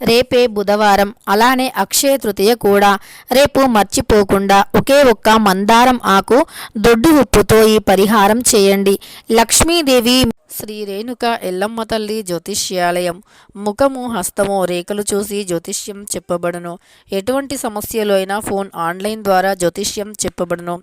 రేపే బుధవారం. అలానే అక్షయ తృతీయ కూడా. రేపు మర్చిపోకుండా ఒకే ఒక్క మందారం ఆకు దొడ్డు ఉప్పుతో ఈ పరిహారం చేయండి. లక్ష్మీదేవి శ్రీ రేణుక ఎల్లమ్మ తల్లి జ్యోతిష్యాలయం. ముఖము హస్తము రేఖలు చూసి జ్యోతిష్యం చెప్పబడును. ఎటువంటి సమస్యలు అయినా ఫోన్ ఆన్లైన్ ద్వారా జ్యోతిష్యం చెప్పబడును.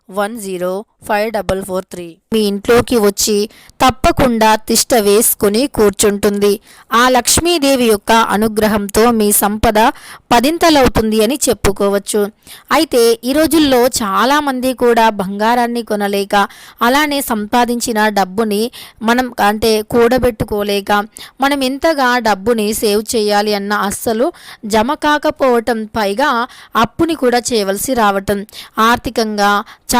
one zero five double four three మీ ఇంట్లోకి వచ్చి తప్పకుండా తిష్ట వేసుకుని కూర్చుంటుంది. ఆ లక్ష్మీదేవి యొక్క అనుగ్రహంతో మీ సంపద పదింతలవుతుంది అని చెప్పుకోవచ్చు. అయితే ఈ రోజుల్లో చాలామంది కూడా బంగారాన్ని కొనలేక అలానే సంపాదించిన డబ్బుని మనం అంటే కూడబెట్టుకోలేక మనం ఎంతగా డబ్బుని సేవ్ చేయాలి అన్న అస్సలు జమ కాకపోవటం పైగా అప్పుని కూడా చేయవలసి రావటం. ఆర్థికంగా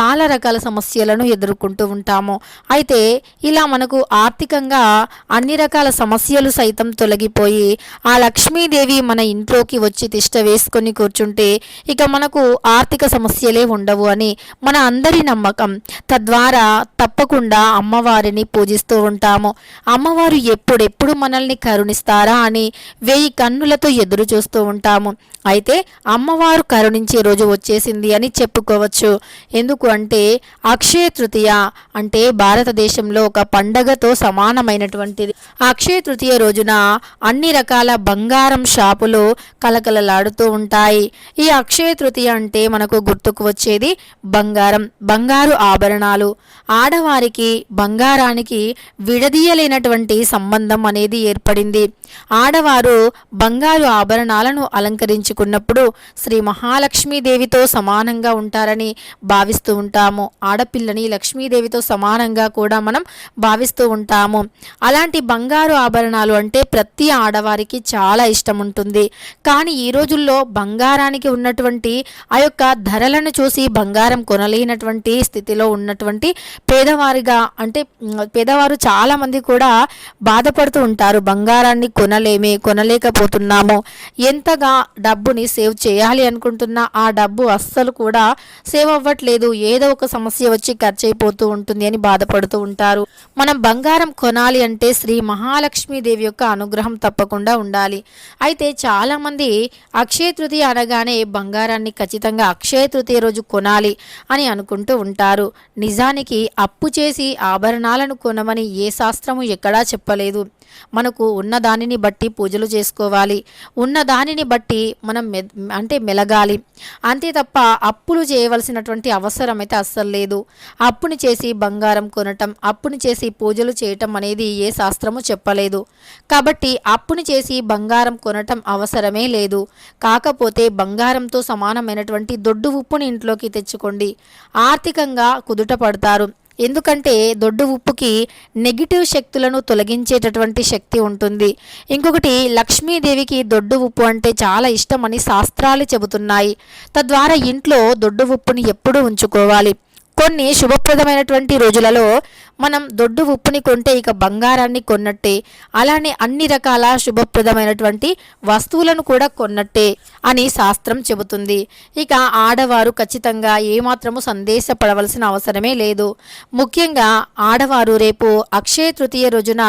చాలా రకాల సమస్యలను ఎదుర్కొంటూ ఉంటాము. అయితే ఇలా మనకు ఆర్థికంగా అన్ని రకాల సమస్యలు సైతం తొలగిపోయి ఆ లక్ష్మీదేవి మన ఇంట్లోకి వచ్చి తిష్ట వేసుకొని కూర్చుంటే ఇక మనకు ఆర్థిక సమస్యలే ఉండవు అని మన అందరి నమ్మకం. తద్వారా తప్పకుండా అమ్మవారిని పూజిస్తూ ఉంటాము. అమ్మవారు ఎప్పుడెప్పుడు మనల్ని కరుణిస్తారా అని వెయ్యి కన్నులతో ఎదురు చూస్తూ ఉంటాము. అయితే అమ్మవారు కరుణించే రోజు వచ్చేసింది అని చెప్పుకోవచ్చు. ఎందుకు అంటే అక్షయ తృతీయ అంటే భారతదేశంలో ఒక పండగతో సమానమైనటువంటిది. అక్షయ తృతీయ రోజున అన్ని రకాల బంగారం షాపులు కలకలలాడుతూ ఉంటాయి. ఈ అక్షయ తృతీయ అంటే మనకు గుర్తుకు వచ్చేది బంగారం బంగారు ఆభరణాలు. ఆడవారికి బంగారానికి విడదీయలేనటువంటి సంబంధం అనేది ఏర్పడింది. ఆడవారు బంగారు ఆభరణాలను అలంకరించుకున్నప్పుడు శ్రీ మహాలక్ష్మీదేవితో సమానంగా ఉంటారని భావిస్తూ ఉంటాము. ఆడపిల్లని లక్ష్మీదేవితో సమానంగా కూడా మనం భావిస్తూ ఉంటాము. అలాంటి బంగారు ఆభరణాలు అంటే ప్రతి ఆడవారికి చాలా ఇష్టం ఉంటుంది. కానీ ఈ రోజుల్లో బంగారానికి ఉన్నటువంటి ఆ యొక్క ధరలను చూసి బంగారం కొనలేనటువంటి స్థితిలో ఉన్నటువంటి పేదవారిగా అంటే పేదవారు చాలామంది కూడా బాధపడుతూ ఉంటారు. బంగారాన్ని కొనలేమే కొనలేకపోతున్నాము. ఎంతగా డబ్బుని సేవ్ చేయాలి అనుకుంటున్నా ఆ డబ్బు అస్సలు కూడా సేవ్ అవ్వట్లేదు. ఏదో ఒక సమస్య వచ్చి ఖర్చు అయిపోతూ ఉంటుంది అని బాధపడుతూ ఉంటారు. మనం బంగారం కొనాలి అంటే శ్రీ మహాలక్ష్మీదేవి యొక్క అనుగ్రహం తప్పకుండా ఉండాలి. అయితే చాలామంది అక్షయ తృతీయ అనగానే బంగారాన్ని ఖచ్చితంగా అక్షయ తృతీయ రోజు కొనాలి అని అనుకుంటూ ఉంటారు. నిజానికి అప్పు చేసి ఆభరణాలను కొనమని ఏ శాస్త్రము ఎక్కడా చెప్పలేదు. మనకు ఉన్న దానిని బట్టి పూజలు చేసుకోవాలి. ఉన్న దానిని బట్టి మనం మె అంటే మెలగాలి. అంతే తప్ప అప్పులు చేయవలసినటువంటి అవసరం అయితే అస్సలు లేదు. అప్పుని చేసి బంగారం కొనటం అప్పుని చేసి పూజలు చేయటం అనేది ఏ శాస్త్రము చెప్పలేదు. కాబట్టి అప్పుని చేసి బంగారం కొనటం అవసరమే లేదు. కాకపోతే బంగారంతో సమానమైనటువంటి దొడ్డు ఉప్పుని ఇంట్లోకి తెచ్చుకోండి. ఆర్థికంగా కుదుట పడతారు. ఎందుకంటే దొడ్డు ఉప్పుకి నెగిటివ్ శక్తులను తొలగించేటటువంటి శక్తి ఉంటుంది. ఇంకొకటి లక్ష్మీదేవికి దొడ్డు ఉప్పు అంటే చాలా ఇష్టమని శాస్త్రాలు చెబుతున్నాయి. తద్వారా ఇంట్లో దొడ్డు ఉప్పుని ఎప్పుడూ ఉంచుకోవాలి. కొన్ని శుభప్రదమైనటువంటి రోజులలో మనం దొడ్డు ఉప్పుని కొంటే ఇక బంగారాన్ని కొన్నట్టే అలానే అన్ని రకాల శుభప్రదమైనటువంటి వస్తువులను కూడా కొన్నట్టే అని శాస్త్రం చెబుతుంది. ఇక ఆడవారు ఖచ్చితంగా ఏమాత్రము సందేశపడవలసిన అవసరమే లేదు. ముఖ్యంగా ఆడవారు రేపు అక్షయ తృతీయ రోజున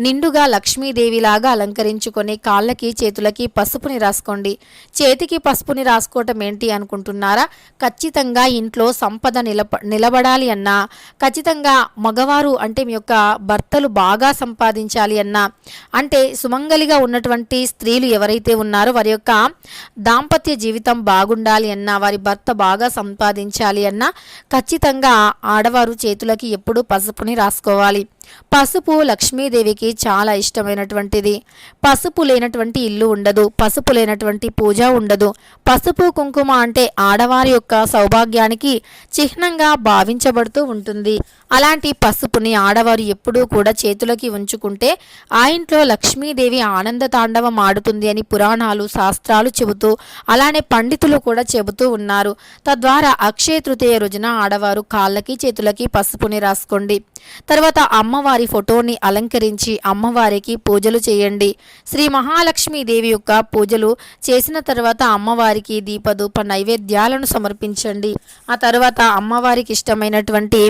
నిండుగా లక్ష్మీదేవిలాగా అలంకరించుకొని కాళ్ళకి చేతులకి పసుపుని రాసుకోండి. చేతికి పసుపుని రాసుకోవటం ఏంటి అనుకుంటున్నారా? ఖచ్చితంగా ఇంట్లో సంపద నిలబ నిలబడాలి అన్నా ఖచ్చితంగా మగవారు అంటే మీ యొక్క భర్తలు బాగా సంపాదించాలి అన్నా అంటే సుమంగలిగా ఉన్నటువంటి స్త్రీలు ఎవరైతే ఉన్నారో వారి యొక్క దాంపత్య జీవితం బాగుండాలి అన్నా వారి భర్త బాగా సంపాదించాలి అన్నా ఖచ్చితంగా ఆడవారు చేతులకి ఎప్పుడూ పసుపుని రాసుకోవాలి. పసుపు లక్ష్మీదేవికి చాలా ఇష్టమైనటువంటిది. పసుపు లేనటువంటి ఇల్లు ఉండదు. పసుపు లేనటువంటి పూజ ఉండదు. పసుపు కుంకుమ అంటే ఆడవారి యొక్క సౌభాగ్యానికి చిహ్నంగా భావించబడుతూ ఉంటుంది. అలాంటి పసుపుని ఆడవారు ఎప్పుడూ కూడా చేతులకి ఉంచుకుంటే ఆ ఇంట్లో లక్ష్మీదేవి ఆనంద తాండవం ఆడుతుంది అని పురాణాలు శాస్త్రాలు చెబుతూ అలానే పండితులు కూడా చెబుతూ ఉన్నారు. తద్వారా అక్షయ తృతీయ రోజున ఆడవారు కాళ్ళకి చేతులకి పసుపుని రాసుకోండి. తర్వాత అమ్మవారి ఫోటోని అలంకరించి అమ్మవారికి పూజలు చేయండి. శ్రీ మహాలక్ష్మీదేవి యొక్క పూజలు చేసిన తర్వాత అమ్మవారికి దీపధూప నైవేద్యాలను సమర్పించండి. ఆ తర్వాత అమ్మవారికి ఇష్టమైనటువంటి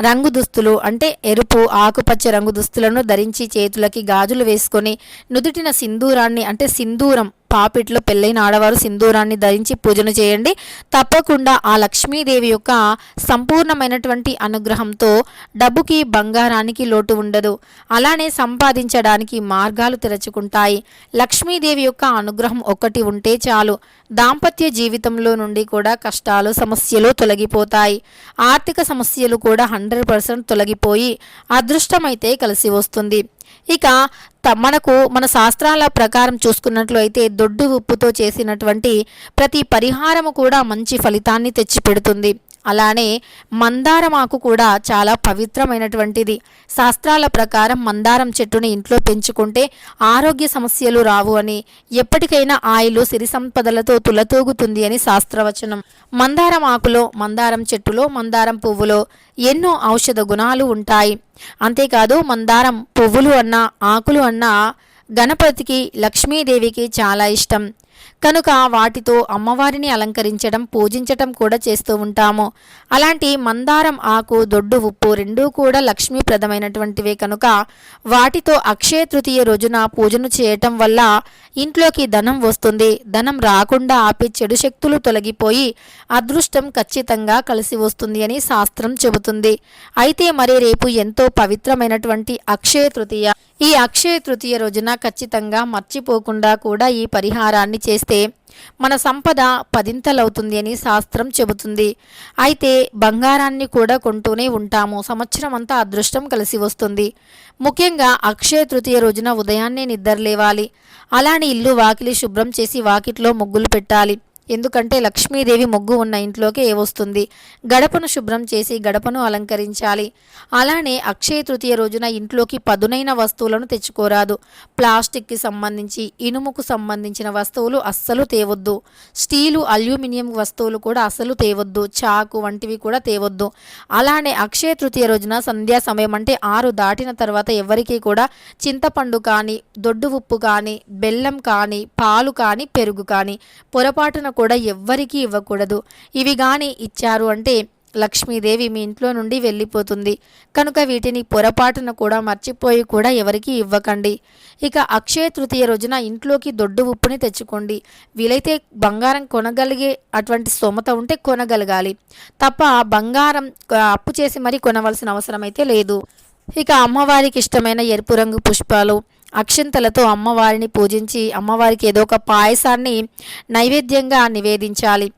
రంగు దుస్తులు అంటే ఎరుపు ఆకుపచ్చ రంగు దుస్తులను ధరించి చేతులకి గాజులు వేసుకొని నుదుటిన సింధూరాన్ని అంటే సింధూరం పాపిట్లో పెళ్ళైన ఆడవారు సింధూరాన్ని ధరించి పూజను చేయండి. తప్పకుండా ఆ లక్ష్మీదేవి యొక్క సంపూర్ణమైనటువంటి అనుగ్రహంతో డబ్బుకి బంగారానికి లోటు ఉండదు. అలానే సంపాదించడానికి మార్గాలు తెరచుకుంటాయి. లక్ష్మీదేవి యొక్క అనుగ్రహం ఒకటి ఉంటే చాలు. దాంపత్య జీవితంలో నుండి కూడా కష్టాలు సమస్యలు తొలగిపోతాయి. ఆర్థిక సమస్యలు కూడా హండ్రెడ్ పర్సెంట్ తొలగిపోయి అదృష్టమైతే కలిసి వస్తుంది. ఇక మనకు మన శాస్త్రాల ప్రకారం చూసుకున్నట్లు అయితే దొడ్డు ఉప్పుతో చేసినటువంటి ప్రతి పరిహారము కూడా మంచి ఫలితాన్ని తెచ్చిపెడుతుంది. అలానే మందారమాకు కూడా చాలా పవిత్రమైనటువంటిది. శాస్త్రాల ప్రకారం మందారం చెట్టుని ఇంట్లో పెంచుకుంటే ఆరోగ్య సమస్యలు రావు అని ఎప్పటికైనా ఆయిలు సిరి సంపదలతో తులతూగుతుంది అని శాస్త్రవచనం. మందారం ఆకులో మందారం చెట్టులో మందారం పువ్వులో ఎన్నో ఔషధ గుణాలు ఉంటాయి. అంతేకాదు మందారం పువ్వులు అన్నా ఆకులు అన్న గణపతికి లక్ష్మీదేవికి చాలా ఇష్టం. కనుక వాటితో అమ్మవారిని అలంకరించడం పూజించటం కూడా చేస్తూ ఉంటాము. అలాంటి మందారం ఆకు దొడ్డు ఉప్పు రెండూ కూడా లక్ష్మీప్రదమైనటువంటివే. కనుక వాటితో అక్షయ తృతీయ రోజున పూజను చేయటం వల్ల ఇంట్లోకి ధనం వస్తుంది. ధనం రాకుండా ఆపే చెడు శక్తులు తొలగిపోయి అదృష్టం ఖచ్చితంగా కలిసి వస్తుంది అని శాస్త్రం చెబుతుంది. అయితే మరి రేపు ఎంతో పవిత్రమైనటువంటి అక్షయ తృతీయ. ఈ అక్షయ తృతీయ రోజున ఖచ్చితంగా మర్చిపోకుండా కూడా ఈ పరిహారాన్ని చేస్తే మన సంపద పదింతలవుతుంది అని శాస్త్రం చెబుతుంది. అయితే బంగారాన్ని కూడా కొంటూనే ఉంటాము. సంవత్సరం అంతా అదృష్టం కలిసి వస్తుంది. ముఖ్యంగా అక్షయ తృతీయ రోజున ఉదయాన్నే నిద్రలేవాలి అలానే ఇల్లు వాకిలి శుభ్రం చేసి వాకిట్లో ముగ్గులు పెట్టాలి. ఎందుకంటే లక్ష్మీదేవి ముగ్గు ఉన్న ఇంట్లోకి వస్తుంది. గడపను శుభ్రం చేసి గడపను అలంకరించాలి. అలానే అక్షయ తృతీయ రోజున ఇంట్లోకి పదునైన వస్తువులను తెచ్చుకోరాదు. ప్లాస్టిక్కి సంబంధించి ఇనుముకు సంబంధించిన వస్తువులు అస్సలు తేవద్దు. స్టీలు అల్యూమినియం వస్తువులు కూడా అస్సలు తేవద్దు. చాకు వంటివి కూడా తేవద్దు. అలానే అక్షయ తృతీయ రోజున సంధ్యా సమయం అంటే ఆరు దాటిన తర్వాత ఎవరికీ కూడా చింతపండు కానీ దొడ్డు ఉప్పు కానీ బెల్లం కానీ పాలు కానీ పెరుగు కానీ పొరపాటున కూడా ఎవ్వరికీ ఇవ్వకూడదు. ఇవి కానీ ఇచ్చారు అంటే లక్ష్మీదేవి మీ ఇంట్లో నుండి వెళ్ళిపోతుంది. కనుక వీటిని పొరపాటున కూడా మర్చిపోయి కూడా ఎవరికి ఇవ్వకండి. ఇక అక్షయ తృతీయ రోజున ఇంట్లోకి దొడ్డు ఉప్పుని తెచ్చుకోండి. వీలైతే బంగారం కొనగలిగే అటువంటి స్తోమత ఉంటే కొనగలగాలి. తప్ప బంగారం అప్పు చేసి మరీ కొనవలసిన అవసరం అయితే లేదు. ఇక అమ్మవారికి ఇష్టమైన ఎరుపు రంగు పుష్పాలు అక్షంతలతో అమ్మవారిని పూజించి అమ్మవారికి ఏదో ఒక పాయసాన్ని నైవేద్యంగా నివేదించాలి.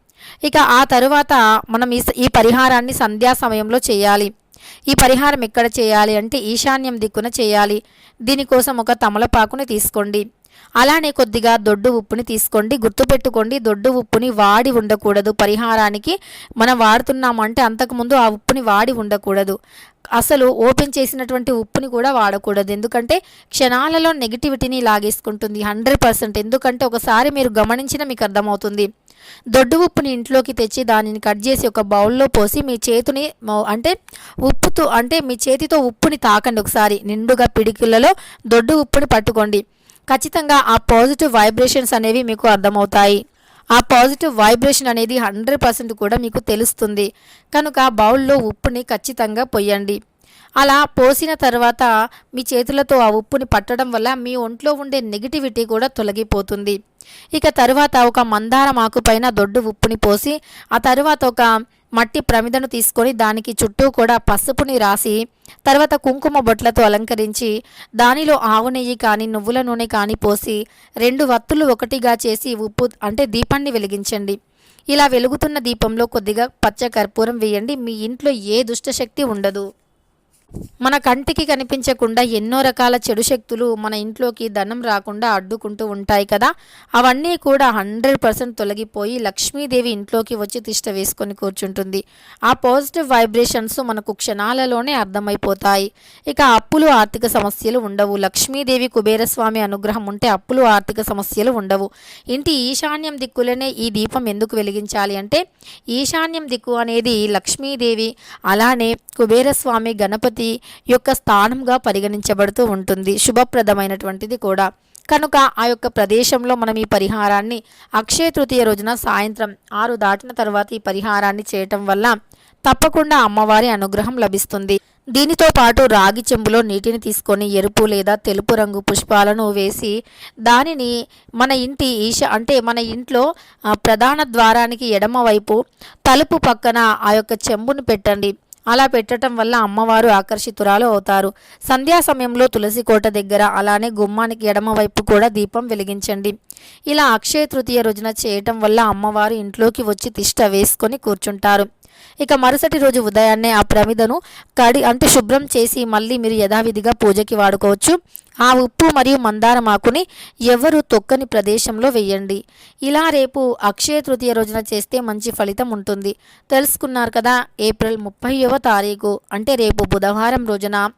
ఇక ఆ తరువాత మనం ఈ ఈ పరిహారాన్ని సంధ్యా సమయంలో చేయాలి. ఈ పరిహారం ఎక్కడ చేయాలి అంటే ఈశాన్యం దిక్కున చేయాలి. దీనికోసం ఒక తమలపాకుని తీసుకోండి. అలానే కొద్దిగా దొడ్డు ఉప్పుని తీసుకోండి గుర్తుపెట్టుకోండి దొడ్డు ఉప్పుని వాడి ఉండకూడదు. పరిహారానికి మనం వాడుతున్నామంటే అంతకుముందు ఆ ఉప్పుని వాడి ఉండకూడదు. అసలు ఓపెన్ చేసినటువంటి ఉప్పుని కూడా వాడకూడదు. ఎందుకంటే క్షణాలలో నెగిటివిటీని లాగేసుకుంటుంది హండ్రెడ్ పర్సెంట్. ఎందుకంటే ఒకసారి మీరు గమనించిన మీకు అర్థమవుతుంది. దొడ్డు ఉప్పుని ఇంట్లోకి తెచ్చి దానిని కట్ చేసి ఒక బౌల్లో పోసి మీ చేతిని అంటే ఉప్పుతో అంటే మీ చేతితో ఉప్పుని తాకండి ఒకసారి. నిండుగా పిడికిళ్ళలో దొడ్డు ఉప్పుని పట్టుకోండి. ఖచ్చితంగా ఆ పాజిటివ్ వైబ్రేషన్స్ అనేవి మీకు అర్థమవుతాయి. ఆ పాజిటివ్ వైబ్రేషన్ అనేది హండ్రెడ్ పర్సెంట్ కూడా మీకు తెలుస్తుంది. కనుక బౌల్లో ఉప్పుని ఖచ్చితంగా పొయ్యండి. అలా పోసిన తర్వాత మీ చేతులతో ఆ ఉప్పుని పట్టడం వల్ల మీ ఒంట్లో ఉండే నెగిటివిటీ కూడా తొలగిపోతుంది. ఇక తరువాత ఒక మందారం ఆకుపైన దొడ్డు ఉప్పుని పోసి ఆ తర్వాత ఒక మట్టి ప్రమిదను తీసుకొని దానికి చుట్టూ కూడా పసుపుని రాసి తర్వాత కుంకుమ బొట్లతో అలంకరించి దానిలో ఆవు నెయ్యి కానీ నువ్వుల నూనె కానీ పోసి రెండు వత్తులు ఒకటిగా చేసి ఉప్పు అంటే దీపాన్ని వెలిగించండి. ఇలా వెలుగుతున్న దీపంలో కొద్దిగా పచ్చ కర్పూరం వేయండి. మీ ఇంట్లో ఏ దుష్టశక్తి ఉండదు. మన కంటికి కనిపించకుండా ఎన్నో రకాల చెడు శక్తులు మన ఇంట్లోకి ధనం రాకుండా అడ్డుకుంటూ ఉంటాయి కదా. అవన్నీ కూడా హండ్రెడ్ పర్సెంట్ తొలగిపోయి లక్ష్మీదేవి ఇంట్లోకి వచ్చి తిష్ట వేసుకొని కూర్చుంటుంది. ఆ పాజిటివ్ వైబ్రేషన్స్ మనకు క్షణాలలోనే అర్థమైపోతాయి. ఇక అప్పులు ఆర్థిక సమస్యలు ఉండవు. లక్ష్మీదేవి కుబేరస్వామి అనుగ్రహం ఉంటే అప్పులు ఆర్థిక సమస్యలు ఉండవు. ఇంటి ఈశాన్యం దిక్కులనే ఈ దీపం ఎందుకు వెలిగించాలి అంటే ఈశాన్యం దిక్కు అనేది లక్ష్మీదేవి అలానే కుబేరస్వామి గణపతి యొక్క స్థానంగా పరిగణించబడుతూ ఉంటుంది. శుభప్రదమైనటువంటిది కూడా. కనుక ఆ యొక్క ప్రదేశంలో మనం ఈ పరిహారాన్ని అక్షయ తృతీయ రోజున సాయంత్రం ఆరు దాటిన తర్వాత ఈ పరిహారాన్ని చేయటం వల్ల తప్పకుండా అమ్మవారి అనుగ్రహం లభిస్తుంది. దీనితో పాటు రాగి చెంబులో నీటిని తీసుకొని ఎరుపు లేదా తెలుపు రంగు పుష్పాలను వేసి దానిని మన ఇంటి ఈశ అంటే మన ఇంట్లో ప్రధాన ద్వారానికి ఎడమ వైపు తలుపు పక్కన ఆ యొక్క చెంబును పెట్టండి. అలా పెట్టడం వల్ల అమ్మవారు ఆకర్షితురాలు అవుతారు. సంధ్యా సమయంలో తులసి కోట దగ్గర అలానే గుమ్మానికి ఎడమ వైపు కూడా దీపం వెలిగించండి. ఇలా అక్షయ తృతీయ రోజున చేయటం వల్ల అమ్మవారు ఇంట్లోకి వచ్చి తిష్ట వేసుకొని కూర్చుంటారు. ఇక మరుసటి రోజు ఉదయాన్నే ఆ ప్రమిదను కడి అంటే శుభ్రం చేసి మళ్ళీ మీరు యథావిధిగా పూజకి వాడుకోవచ్చు. ఆ ఉప్పు మరియు మందారం ఆకుని ఎవరు తొక్కని ప్రదేశంలో వేయండి. ఇలా రేపు అక్షయ తృతీయ రోజున చేస్తే మంచి ఫలితం ఉంటుంది. తెలుసుకున్నారు కదా ఏప్రిల్ ముప్పైవ తారీఖు అంటే రేపు బుధవారం రోజున.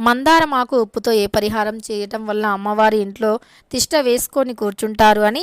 మందారం ఆకు ఉప్పుతో ఏ పరిహారం చేయటం వల్ల అమ్మవారి ఇంట్లో తిష్ట వేసుకొని కూర్చుంటారు అని